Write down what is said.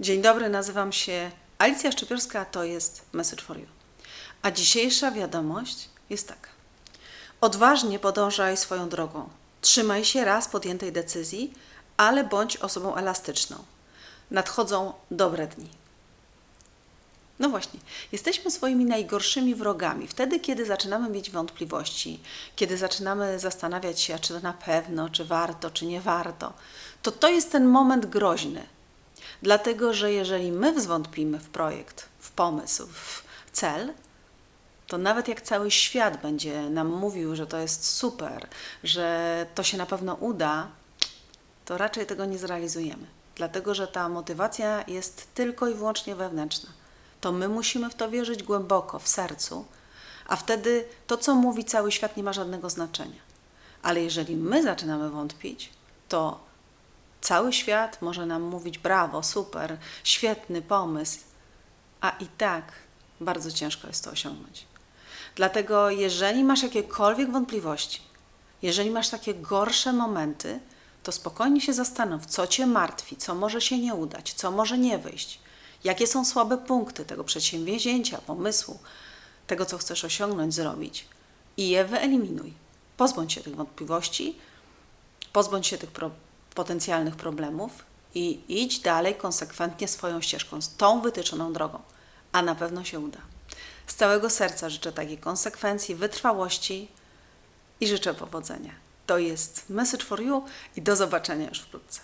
Dzień dobry, nazywam się Alicja Szczypiorska, a to jest Message for You. A dzisiejsza wiadomość jest taka. Odważnie podążaj swoją drogą. Trzymaj się raz podjętej decyzji, ale bądź osobą elastyczną. Nadchodzą dobre dni. No właśnie, jesteśmy swoimi najgorszymi wrogami. Wtedy, kiedy zaczynamy mieć wątpliwości, kiedy zaczynamy zastanawiać się, czy to na pewno, czy warto, czy nie warto, to to jest ten moment groźny. Dlatego, że jeżeli my zwątpimy w projekt, w pomysł, w cel, to nawet jak cały świat będzie nam mówił, że to jest super, że to się na pewno uda, to raczej tego nie zrealizujemy. Dlatego, że ta motywacja jest tylko i wyłącznie wewnętrzna. To my musimy w to wierzyć głęboko, w sercu, a wtedy to, co mówi cały świat, nie ma żadnego znaczenia. Ale jeżeli my zaczynamy wątpić, to cały świat może nam mówić brawo, super, świetny pomysł, a i tak bardzo ciężko jest to osiągnąć. Dlatego, jeżeli masz jakiekolwiek wątpliwości, jeżeli masz takie gorsze momenty, to spokojnie się zastanów, co cię martwi, co może się nie udać, co może nie wyjść, jakie są słabe punkty tego przedsięwzięcia, pomysłu, tego, co chcesz osiągnąć, zrobić i je wyeliminuj. Pozbądź się tych wątpliwości, pozbądź się tych pro- potencjalnych problemów i idź dalej konsekwentnie swoją ścieżką, z tą wytyczoną drogą, a na pewno się uda. Z całego serca życzę takiej konsekwencji, wytrwałości i życzę powodzenia. To jest Message for You i do zobaczenia już wkrótce.